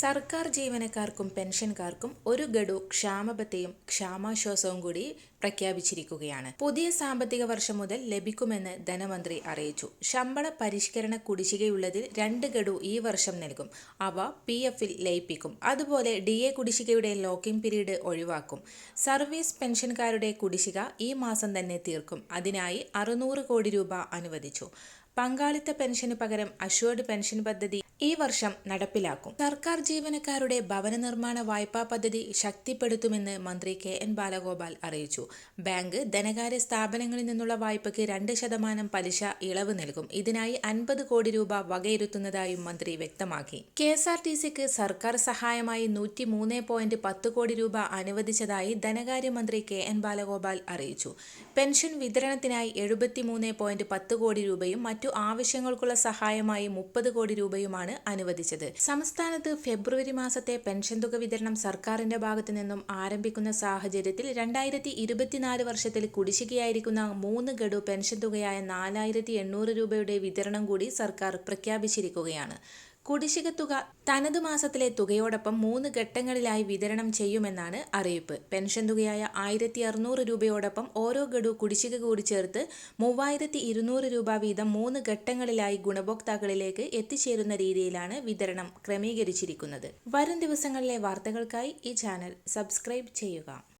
സർക്കാർ ജീവനക്കാർക്കും പെൻഷൻകാർക്കും ഒരു ഗഡു ക്ഷാമബത്തയും ക്ഷാമാശ്വാസവും കൂടി പ്രഖ്യാപിച്ചിരിക്കുകയാണ്. പുതിയ സാമ്പത്തിക വർഷം മുതൽ ലഭിക്കുമെന്ന് ധനമന്ത്രി അറിയിച്ചു. ശമ്പള പരിഷ്കരണ കുടിശ്ശികയുള്ളതിൽ രണ്ട് ഗഡു ഈ വർഷം നൽകും. അവ പി എഫിൽ ലയിപ്പിക്കും. അതുപോലെ ഡി എ കുടിശ്ശികയുടെ ലോക്കിംഗ് പീരീഡ് ഒഴിവാക്കും. സർവീസ് പെൻഷൻകാരുടെ കുടിശ്ശിക ഈ മാസം തന്നെ തീർക്കും. അതിനായി അറുന്നൂറ് കോടി രൂപ അനുവദിച്ചു. പങ്കാളിത്ത പെൻഷന് പകരം അഷ്വേർഡ് പെൻഷൻ പദ്ധതി ഈ വർഷം നടപ്പിലാക്കും. സർക്കാർ ജീവനക്കാരുടെ ഭവന നിർമ്മാണ വായ്പാ പദ്ധതി ശക്തിപ്പെടുത്തുമെന്ന് മന്ത്രി കെ എൻ ബാലഗോപാൽ അറിയിച്ചു. ബാങ്ക് ധനകാര്യ സ്ഥാപനങ്ങളിൽ നിന്നുള്ള വായ്പയ്ക്ക് രണ്ട് ശതമാനം പലിശ ഇളവ് നൽകും. ഇതിനായി അൻപത് കോടി രൂപ വകയിരുത്തുന്നതായും മന്ത്രി വ്യക്തമാക്കി. കെ എസ് ആർ ടി സിക്ക് സർക്കാർ സഹായമായി നൂറ്റി മൂന്ന് പോയിന്റ് പത്ത് കോടി രൂപ അനുവദിച്ചതായി ധനകാര്യമന്ത്രി കെ എൻ ബാലഗോപാൽ അറിയിച്ചു. പെൻഷൻ വിതരണത്തിനായി എഴുപത്തിമൂന്ന് പോയിന്റ് പത്ത് കോടി രൂപയും മറ്റു ആവശ്യങ്ങൾക്കുള്ള സഹായമായി മുപ്പത് കോടി രൂപയുമാണ് അനുവദിച്ചത്. സംസ്ഥാനത്ത് ഫെബ്രുവരി മാസത്തെ പെൻഷൻ തുക വിതരണം സർക്കാരിന്റെ ഭാഗത്തു നിന്നും ആരംഭിക്കുന്ന സാഹചര്യത്തിൽ രണ്ടായിരത്തി ഇരുപത്തിനാല് വർഷത്തിൽ കുടിശ്ശികയായിരിക്കുന്ന മൂന്ന് ഗഡു പെൻഷൻ തുകയായ നാലായിരത്തി എണ്ണൂറ് രൂപയുടെ വിതരണം കൂടി സർക്കാർ പ്രഖ്യാപിച്ചിരിക്കുകയാണ്. കുടിശ്ശിക തുക തനത് മാസത്തിലെ തുകയോടൊപ്പം മൂന്ന് ഘട്ടങ്ങളിലായി വിതരണം ചെയ്യുമെന്നാണ് അറിയിപ്പ്. പെൻഷൻ തുകയായ ആയിരത്തി അറുന്നൂറ് രൂപയോടൊപ്പം ഓരോ ഗഡു കുടിശ്ശിക കൂടി ചേർത്ത് മൂവായിരത്തി ഇരുന്നൂറ് രൂപ വീതം മൂന്ന് ഘട്ടങ്ങളിലായി ഗുണഭോക്താക്കളിലേക്ക് എത്തിച്ചേരുന്ന രീതിയിലാണ് വിതരണം ക്രമീകരിച്ചിരിക്കുന്നത്. വരും ദിവസങ്ങളിലെ വാർത്തകൾക്കായി ഈ ചാനൽ സബ്സ്ക്രൈബ് ചെയ്യുക.